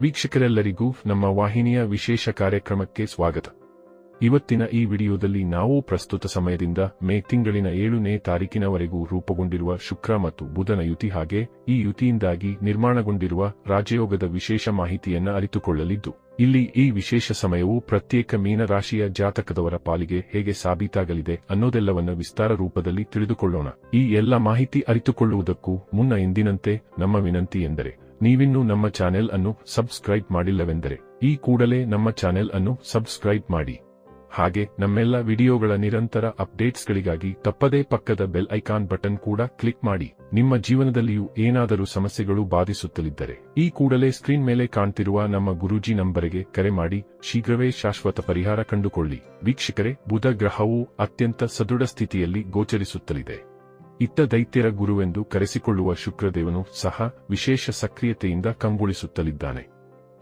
ವೀಕ್ಷಕರೆಲ್ಲರಿಗೂ ನಮ್ಮ ವಾಹಿನಿಯ ವಿಶೇಷ ಕಾರ್ಯಕ್ರಮಕ್ಕೆ ಸ್ವಾಗತ. ಇವತ್ತಿನ ಈ ವಿಡಿಯೋದಲ್ಲಿ ನಾವು ಪ್ರಸ್ತುತ ಸಮಯದಿಂದ ಮೇ ತಿಂಗಳಿನ ಏಳನೇ ತಾರೀಕಿನವರೆಗೂ ರೂಪುಗೊಂಡಿರುವ ಶುಕ್ರ ಮತ್ತು ಬುಧನ ಯುತಿ ಹಾಗೆ ಈ ಯುತಿಯಿಂದಾಗಿ ನಿರ್ಮಾಣಗೊಂಡಿರುವ ರಾಜಯೋಗದ ವಿಶೇಷ ಮಾಹಿತಿಯನ್ನು ಅರಿತುಕೊಳ್ಳಲಿದ್ದು, ಇಲ್ಲಿ ಈ ವಿಶೇಷ ಸಮಯವು ಪ್ರತ್ಯೇಕ ಮೀನರಾಶಿಯ ಜಾತಕದವರ ಪಾಲಿಗೆ ಹೇಗೆ ಸಾಬೀತಾಗಲಿದೆ ಅನ್ನೋದೆಲ್ಲವನ್ನ ವಿಸ್ತಾರ ರೂಪದಲ್ಲಿ ತಿಳಿದುಕೊಳ್ಳೋಣ. ಈ ಎಲ್ಲ ಮಾಹಿತಿ ಅರಿತುಕೊಳ್ಳುವುದಕ್ಕೂ ಮುನ್ನ ಎಂದಿನಂತೆ ನಮ್ಮ ವಿನಂತಿ ಎಂದರೆ ನೀವಿನ್ನೂ ನಮ್ಮ ಚಾನೆಲ್ ಅನ್ನು ಸಬ್ಸ್ಕ್ರೈಬ್ ಮಾಡಿಲ್ಲವೆಂದರೆ, ಈ ಕೂಡಲೇ ನಮ್ಮ ಚಾನೆಲ್ ಅನ್ನು ಸಬ್ಸ್ಕ್ರೈಬ್ ಮಾಡಿ. ಹಾಗೆ, ನಮ್ಮೆಲ್ಲ ವಿಡಿಯೋಗಳ ನಿರಂತರ ಅಪ್ಡೇಟ್ಸ್ಗಳಿಗಾಗಿ ತಪ್ಪದೇ ಪಕ್ಕದ ಬೆಲ್ ಐಕಾನ್ ಬಟನ್ ಕೂಡ ಕ್ಲಿಕ್ ಮಾಡಿ. ನಿಮ್ಮ ಜೀವನದಲ್ಲಿಯೂ ಏನಾದರೂ ಸಮಸ್ಯೆಗಳು ಬಾಧಿಸುತ್ತಲಿದ್ದರೆ, ಈ ಕೂಡಲೇ ಸ್ಕ್ರೀನ್ ಮೇಲೆ ಕಾಣ್ತಿರುವ ನಮ್ಮ ಗುರೂಜಿ ನಂಬರಿಗೆ ಕರೆ ಮಾಡಿ. ಶೀಘ್ರವೇ ಶಾಶ್ವತ ಪರಿಹಾರ ಕಂಡುಕೊಳ್ಳಿ. ವೀಕ್ಷಕರೇ, ಬುಧ ಗ್ರಹವು ಅತ್ಯಂತ ಸದೃಢ ಸ್ಥಿತಿಯಲ್ಲಿ ಗೋಚರಿಸುತ್ತಲಿದೆ. ಇತ್ತ ದೈತ್ಯರ ಗುರುವೆಂದು ಕರೆಸಿಕೊಳ್ಳುವ ಶುಕ್ರದೇವನು ಸಹ ವಿಶೇಷ ಸಕ್ರಿಯತೆಯಿಂದ ಕಂಗೊಳಿಸುತ್ತಲಿದ್ದಾನೆ.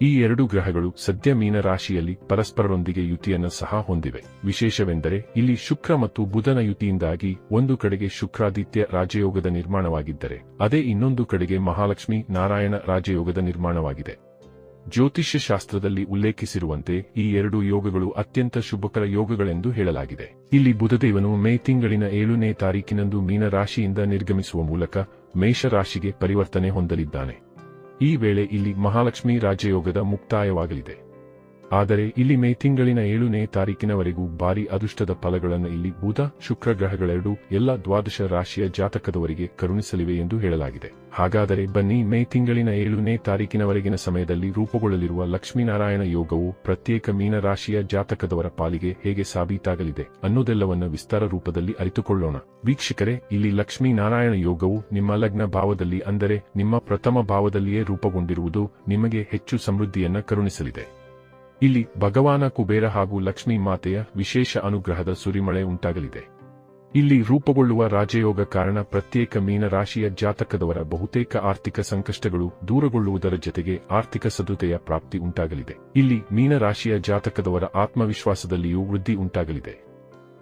ಈ ಎರಡು ಗ್ರಹಗಳು ಸದ್ಯ ಮೀನ ರಾಶಿಯಲ್ಲಿ ಪರಸ್ಪರರೊಂದಿಗೆ ಯುತಿಯನ್ನು ಸಹ ಹೊಂದಿವೆ. ವಿಶೇಷವೆಂದರೆ ಇಲ್ಲಿ ಶುಕ್ರ ಮತ್ತು ಬುಧನ ಯುತಿಯಿಂದಾಗಿ ಒಂದು ಕಡೆಗೆ ಶುಕ್ರಾದಿತ್ಯ ರಾಜಯೋಗದ ನಿರ್ಮಾಣವಾಗಿದ್ದರೆ, ಅದೇ ಇನ್ನೊಂದು ಕಡೆಗೆ ಮಹಾಲಕ್ಷ್ಮಿ ನಾರಾಯಣ ರಾಜಯೋಗದ ನಿರ್ಮಾಣವಾಗಿದೆ. ಜ್ಯೋತಿಷ್ಯ ಶಾಸ್ತ್ರದಲ್ಲಿ ಉಲ್ಲೇಖಿಸಿರುವಂತೆ ಈ ಎರಡು ಯೋಗಗಳು ಅತ್ಯಂತ ಶುಭಕರ ಯೋಗಗಳೆಂದು ಹೇಳಲಾಗಿದೆ. ಇಲ್ಲಿ ಬುಧದೇವನು ಮೇ ತಿಂಗಳಿನ ಏಳನೇ ತಾರೀಕಿನಂದು ಮೀನ ರಾಶಿಯಿಂದ ನಿರ್ಗಮಿಸುವ ಮೂಲಕ ಮೇಷರಾಶಿಗೆ ಪರಿವರ್ತನೆ ಹೊಂದಲಿದ್ದಾನೆ. ಈ ವೇಳೆ ಇಲ್ಲಿ ಮಹಾಲಕ್ಷ್ಮಿ ರಾಜಯೋಗದ ಮುಕ್ತಾಯವಾಗಲಿದೆ. ಆದರೆ ಇಲ್ಲಿ ಮೇ ತಿಂಗಳಿನ ಏಳನೇ ತಾರೀಕಿನವರೆಗೂ ಭಾರಿ ಅದೃಷ್ಟದ ಫಲಗಳನ್ನು ಇಲ್ಲಿ ಬುಧ, ಶುಕ್ರ ಗ್ರಹಗಳೆರಡೂ ಎಲ್ಲ ದ್ವಾದಶ ರಾಶಿಯ ಜಾತಕದವರಿಗೆ ಕರುಣಿಸಲಿವೆ ಎಂದು ಹೇಳಲಾಗಿದೆ. ಹಾಗಾದರೆ ಬನ್ನಿ ಮೇ ತಿಂಗಳಿನ ಏಳನೇ ತಾರೀಕಿನವರೆಗಿನ ಸಮಯದಲ್ಲಿ ರೂಪುಗೊಳ್ಳಲಿರುವ ಲಕ್ಷ್ಮೀನಾರಾಯಣ ಯೋಗವು ಪ್ರತ್ಯೇಕ ಮೀನರಾಶಿಯ ಜಾತಕದವರ ಪಾಲಿಗೆ ಹೇಗೆ ಸಾಬೀತಾಗಲಿದೆ ಅನ್ನೋದೆಲ್ಲವನ್ನ ವಿಸ್ತಾರ ರೂಪದಲ್ಲಿ ಅರಿತುಕೊಳ್ಳೋಣ. ವೀಕ್ಷಕರೇ, ಇಲ್ಲಿ ಲಕ್ಷ್ಮೀನಾರಾಯಣ ಯೋಗವು ನಿಮ್ಮ ಲಗ್ನ ಭಾವದಲ್ಲಿ ಅಂದರೆ ನಿಮ್ಮ ಪ್ರಥಮ ಭಾವದಲ್ಲಿಯೇ ರೂಪುಗೊಂಡಿರುವುದು ನಿಮಗೆ ಹೆಚ್ಚು ಸಮೃದ್ಧಿಯನ್ನ ಕರುಣಿಸಲಿದೆ. ಇಲ್ಲಿ ಭಗವಾನ ಕುಬೇರ ಹಾಗೂ ಲಕ್ಷ್ಮೀ ಮಾತೆಯ ವಿಶೇಷ ಅನುಗ್ರಹದ ಸುರಿಮಳೆ ಉಂಟಾಗಲಿದೆ. ಇಲ್ಲಿ ರೂಪುಗೊಳ್ಳುವ ರಾಜಯೋಗ ಕಾರಣ ಪ್ರತ್ಯೇಕ ಮೀನರಾಶಿಯ ಜಾತಕದವರ ಬಹುತೇಕ ಆರ್ಥಿಕ ಸಂಕಷ್ಟಗಳು ದೂರಗೊಳ್ಳುವುದರ ಜತೆಗೆ ಆರ್ಥಿಕ ಸದುತೆಯ ಪ್ರಾಪ್ತಿ ಉಂಟಾಗಲಿದೆ. ಇಲ್ಲಿ ಮೀನರಾಶಿಯ ಜಾತಕದವರ ಆತ್ಮವಿಶ್ವಾಸದಲ್ಲಿಯೂ ವೃದ್ಧಿ ಉಂಟಾಗಲಿದೆ.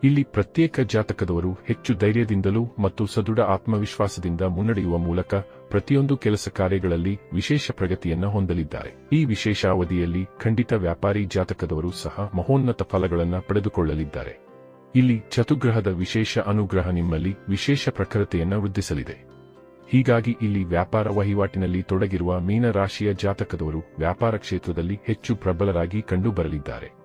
ಇಲ್ಲಿ ಪ್ರತ್ಯೇಕ ಜಾತಕದವರು ಹೆಚ್ಚು ಧೈರ್ಯದಿಂದಲೂ ಮತ್ತು ಸದೃಢ ಆತ್ಮವಿಶ್ವಾಸದಿಂದ ಮುನ್ನಡೆಯುವ ಮೂಲಕ ಪ್ರತಿಯೊಂದು ಕೆಲಸ ಕಾರ್ಯಗಳಲ್ಲಿ ವಿಶೇಷ ಪ್ರಗತಿಯನ್ನು ಹೊಂದಲಿದ್ದಾರೆ. ಈ ವಿಶೇಷ ಅವಧಿಯಲ್ಲಿ ಖಂಡಿತ ವ್ಯಾಪಾರಿ ಜಾತಕದವರು ಸಹ ಮಹೋನ್ನತ ಫಲಗಳನ್ನು ಪಡೆದುಕೊಳ್ಳಲಿದ್ದಾರೆ. ಇಲ್ಲಿ ಚತುಗ್ರಹದ ವಿಶೇಷ ಅನುಗ್ರಹ ನಿಮ್ಮಲ್ಲಿ ವಿಶೇಷ ಪ್ರಖರತೆಯನ್ನು ವೃದ್ಧಿಸಲಿದೆ. ಹೀಗಾಗಿ ಇಲ್ಲಿ ವ್ಯಾಪಾರ ವಹಿವಾಟಿನಲ್ಲಿ ತೊಡಗಿರುವ ಮೀನರಾಶಿಯ ಜಾತಕದವರು ವ್ಯಾಪಾರ ಕ್ಷೇತ್ರದಲ್ಲಿ ಹೆಚ್ಚು ಪ್ರಬಲರಾಗಿ ಕಂಡುಬರಲಿದ್ದಾರೆ.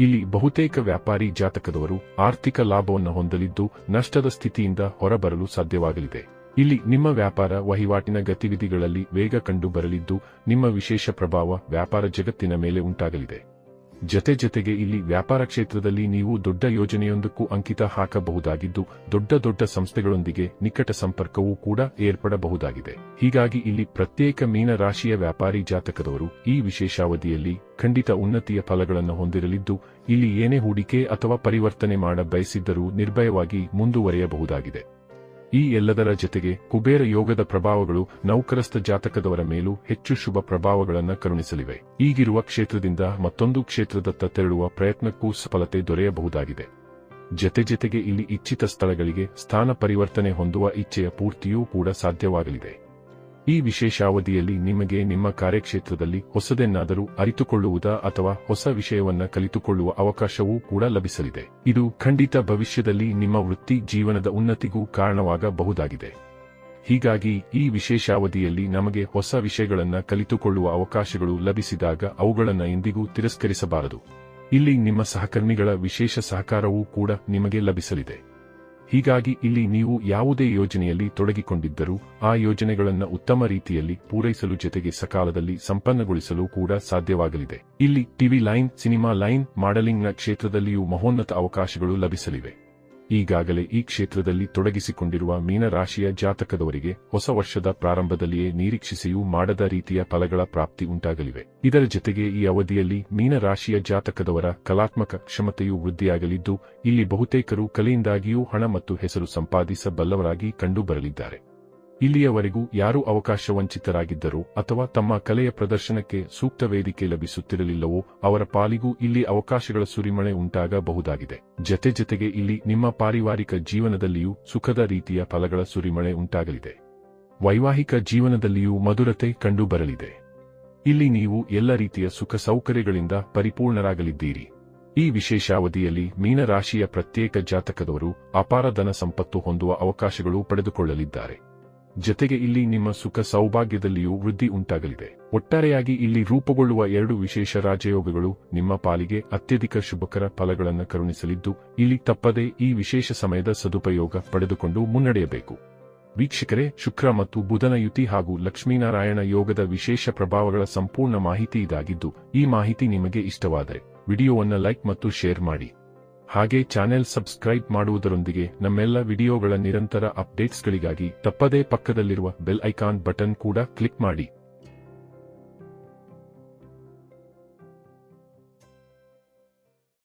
ಇಲ್ಲಿ ಬಹುತೇಕ ವ್ಯಾಪಾರಿ ಜಾತಕದವರು ಆರ್ಥಿಕ ಲಾಭವನ್ನು ಹೊಂದಲಿದ್ದು ನಷ್ಟದ ಸ್ಥಿತಿಯಿಂದ ಹೊರಬರಲು ಸಾಧ್ಯವಾಗಲಿದೆ. ಇಲ್ಲಿ ನಿಮ್ಮ ವ್ಯಾಪಾರ ವಹಿವಾಟಿನ ಗತಿವಿಧಿಗಳಲ್ಲಿ ವೇಗ ಕಂಡು ಬರಲಿದ್ದು ನಿಮ್ಮ ವಿಶೇಷ ಪ್ರಭಾವ ವ್ಯಾಪಾರ ಜಗತ್ತಿನ ಮೇಲೆ ಉಂಟಾಗಲಿದೆ. ಜತೆ ಜತೆಗೆ ಇಲ್ಲಿ ವ್ಯಾಪಾರ ಕ್ಷೇತ್ರದಲ್ಲಿ ನೀವು ದೊಡ್ಡ ಯೋಜನೆಯೊಂದಕ್ಕೂ ಅಂಕಿತ ಹಾಕಬಹುದಾಗಿದ್ದು, ದೊಡ್ಡ ದೊಡ್ಡ ಸಂಸ್ಥೆಗಳೊಂದಿಗೆ ನಿಕಟ ಸಂಪರ್ಕವೂ ಕೂಡ ಏರ್ಪಡಬಹುದಾಗಿದೆ. ಹೀಗಾಗಿ ಇಲ್ಲಿ ಪ್ರತ್ಯೇಕ ಮೀನ ರಾಶಿಯ ವ್ಯಾಪಾರಿ ಜಾತಕದವರು ಈ ವಿಶೇಷಾವಧಿಯಲ್ಲಿ ಖಂಡಿತ ಉನ್ನತಿಯ ಫಲಗಳನ್ನು ಹೊಂದಿರಲಿದ್ದು, ಇಲ್ಲಿ ಏನೇ ಹೂಡಿಕೆ ಅಥವಾ ಪರಿವರ್ತನೆ ಮಾಡ ಬಯಸಿದ್ದರೂ ನಿರ್ಭಯವಾಗಿ ಮುಂದುವರೆಯಬಹುದಾಗಿದೆ. ಈ ಎಲ್ಲದರ ಜತೆಗೆ ಕುಬೇರ ಯೋಗದ ಪ್ರಭಾವಗಳು ನೌಕರಸ್ಥ ಜಾತಕದವರ ಮೇಲೂ ಹೆಚ್ಚು ಶುಭ ಪ್ರಭಾವಗಳನ್ನು ಕರುಣಿಸಲಿವೆ. ಈಗಿರುವ ಕ್ಷೇತ್ರದಿಂದ ಮತ್ತೊಂದು ಕ್ಷೇತ್ರದತ್ತ ತೆರಳುವ ಪ್ರಯತ್ನಕ್ಕೂ ಸಫಲತೆ ದೊರೆಯಬಹುದಾಗಿದೆ. ಜತೆ ಜತೆಗೆ ಇಲ್ಲಿ ಇಚ್ಛಿತ ಸ್ಥಳಗಳಿಗೆ ಸ್ಥಾನ ಪರಿವರ್ತನೆ ಹೊಂದುವ ಇಚ್ಛೆಯ ಪೂರ್ತಿಯೂ ಕೂಡ ಸಾಧ್ಯವಾಗಲಿದೆ. ಈ ವಿಶೇಷಾವಧಿಯಲ್ಲಿ ನಿಮಗೆ ನಿಮ್ಮ ಕಾರ್ಯಕ್ಷೇತ್ರದಲ್ಲಿ ಹೊಸದೆನ್ನಾದರೂ ಅರಿತುಕೊಳ್ಳುವುದ ಅಥವಾ ಹೊಸ ವಿಷಯವನ್ನ ಕಲಿತುಕೊಳ್ಳುವ ಅವಕಾಶವೂ ಕೂಡ ಲಭಿಸಲಿದೆ. ಇದು ಖಂಡಿತ ಭವಿಷ್ಯದಲ್ಲಿ ನಿಮ್ಮ ವೃತ್ತಿ ಜೀವನದ ಉನ್ನತಿಗೂ ಕಾರಣವಾಗಬಹುದಾಗಿದೆ. ಹೀಗಾಗಿ ಈ ವಿಶೇಷಾವಧಿಯಲ್ಲಿ ನಮಗೆ ಹೊಸ ವಿಷಯಗಳನ್ನ ಕಲಿತುಕೊಳ್ಳುವ ಅವಕಾಶಗಳು ಲಭಿಸಿದಾಗ ಅವುಗಳನ್ನು ಎಂದಿಗೂ ತಿರಸ್ಕರಿಸಬಾರದು. ಇಲ್ಲಿ ನಿಮ್ಮ ಸಹಕರ್ಮಿಗಳ ವಿಶೇಷ ಸಹಕಾರವೂ ಕೂಡ ನಿಮಗೆ ಲಭಿಸಲಿದೆ. ಹೀಗಾಗಿ ಇಲ್ಲಿ ನೀವು ಯಾವುದೇ ಯೋಜನೆಯಲ್ಲಿ ತೊಡಗಿಕೊಂಡಿದ್ದರೂ ಆ ಯೋಜನೆಗಳನ್ನು ಉತ್ತಮ ರೀತಿಯಲ್ಲಿ ಪೂರೈಸಲು ಜೊತೆಗೆ ಸಕಾಲದಲ್ಲಿ ಸಂಪನ್ನಗೊಳಿಸಲು ಕೂಡ ಸಾಧ್ಯವಾಗಲಿದೆ. ಇಲ್ಲಿ ಟಿವಿ ಲೈನ್, ಸಿನಿಮಾ ಲೈನ್, ಮಾಡೆಲಿಂಗ್ನ ಕ್ಷೇತ್ರದಲ್ಲಿಯೂ ಮಹೋನ್ನತ ಅವಕಾಶಗಳು ಲಭಿಸಲಿವೆ. ಈಗಾಗಲೇ ಈ ಕ್ಷೇತ್ರದಲ್ಲಿ ತೊಡಗಿಸಿಕೊಂಡಿರುವ ಮೀನರಾಶಿಯ ಜಾತಕದವರಿಗೆ ಹೊಸ ವರ್ಷದ ಪ್ರಾರಂಭದಲ್ಲಿಯೇ ನಿರೀಕ್ಷಿಸಿಯೂ ಮಾಡದ ರೀತಿಯ ಫಲಗಳ ಪ್ರಾಪ್ತಿ ಉಂಟಾಗಲಿವೆ. ಇದರ ಜೊತೆಗೆ ಈ ಅವಧಿಯಲ್ಲಿ ಮೀನರಾಶಿಯ ಜಾತಕದವರ ಕಲಾತ್ಮಕ ಕ್ಷಮತೆಯು ವೃದ್ಧಿಯಾಗಲಿದ್ದು, ಇಲ್ಲಿ ಬಹುತೇಕರು ಕಲೆಯಿಂದಾಗಿಯೂ ಹಣ ಮತ್ತು ಹೆಸರು ಸಂಪಾದಿಸಬಲ್ಲವರಾಗಿ ಕಂಡುಬರಲಿದ್ದಾರೆ. ಇಲ್ಲಿಯವರೆಗೂ ಯಾರು ಅವಕಾಶ ವಂಚಿತರಾಗಿದ್ದರೋ ಅಥವಾ ತಮ್ಮ ಕಲೆಯ ಪ್ರದರ್ಶನಕ್ಕೆ ಸೂಕ್ತ ವೇದಿಕೆ ಲಭಿಸುತ್ತಿರಲಿಲ್ಲವೋ ಅವರ ಪಾಲಿಗೂ ಇಲ್ಲಿ ಅವಕಾಶಗಳ ಸುರಿಮಳೆ ಉಂಟಾಗಬಹುದಾಗಿದೆ. ಜತೆ ಜತೆಗೆ ಇಲ್ಲಿ ನಿಮ್ಮ ಪಾರಿವಾರಿಕ ಜೀವನದಲ್ಲಿಯೂ ಸುಖದ ರೀತಿಯ ಫಲಗಳ ಸುರಿಮಳೆ ಉಂಟಾಗಲಿದೆ. ವೈವಾಹಿಕ ಜೀವನದಲ್ಲಿಯೂ ಮಧುರತೆ ಕಂಡುಬರಲಿದೆ. ಇಲ್ಲಿ ನೀವು ಎಲ್ಲ ರೀತಿಯ ಸುಖ ಸೌಕರ್ಯಗಳಿಂದ ಪರಿಪೂರ್ಣರಾಗಲಿದ್ದೀರಿ. ಈ ವಿಶೇಷಾವಧಿಯಲ್ಲಿ ಮೀನರಾಶಿಯ ಪ್ರತ್ಯೇಕ ಜಾತಕದವರು ಅಪಾರ ಧನ ಸಂಪತ್ತು ಹೊಂದುವ ಅವಕಾಶಗಳು ಪಡೆದುಕೊಳ್ಳಲಿದ್ದಾರೆ. ಜತೆಗೆ ಇಲ್ಲಿ ನಿಮ್ಮ ಸುಖ ಸೌಭಾಗ್ಯದಲ್ಲಿಯೂ ವೃದ್ಧಿ ಉಂಟಾಗಲಿದೆ. ಒಟ್ಟಾರೆಯಾಗಿ ಇಲ್ಲಿ ರೂಪುಗೊಳ್ಳುವ ಎರಡು ವಿಶೇಷ ರಾಜಯೋಗಗಳು ನಿಮ್ಮ ಪಾಲಿಗೆ ಅತ್ಯಧಿಕ ಶುಭಕರ ಫಲಗಳನ್ನು ಕರುಣಿಸಲಿದ್ದು, ಇಲ್ಲಿ ತಪ್ಪದೇ ಈ ವಿಶೇಷ ಸಮಯದ ಸದುಪಯೋಗ ಪಡೆದುಕೊಂಡು ಮುನ್ನಡೆಯಬೇಕು. ವೀಕ್ಷಕರೇ, ಶುಕ್ರ ಮತ್ತು ಬುಧನ ಯುತಿ ಹಾಗೂ ಲಕ್ಷ್ಮೀನಾರಾಯಣ ಯೋಗದ ವಿಶೇಷ ಪ್ರಭಾವಗಳ ಸಂಪೂರ್ಣ ಮಾಹಿತಿ ಇದಾಗಿದ್ದು, ಈ ಮಾಹಿತಿ ನಿಮಗೆ ಇಷ್ಟವಾದರೆ, ವಿಡಿಯೋವನ್ನು ಲೈಕ್ ಮತ್ತು ಶೇರ್ ಮಾಡಿ. ಹಾಗೆ ಚಾನೆಲ್ ಸಬ್ಸ್ಕ್ರೈಬ್ ಮಾಡುವುದರೊಂದಿಗೆ ನಮ್ಮೆಲ್ಲ ವಿಡಿಯೋಗಳ ನಿರಂತರ ಅಪ್ಡೇಟ್ಸ್ಗಳಿಗಾಗಿ ತಪ್ಪದೇ ಪಕ್ಕದಲ್ಲಿರುವ ಬೆಲ್ ಐಕಾನ್ ಬಟನ್ ಕೂಡ ಕ್ಲಿಕ್ ಮಾಡಿ.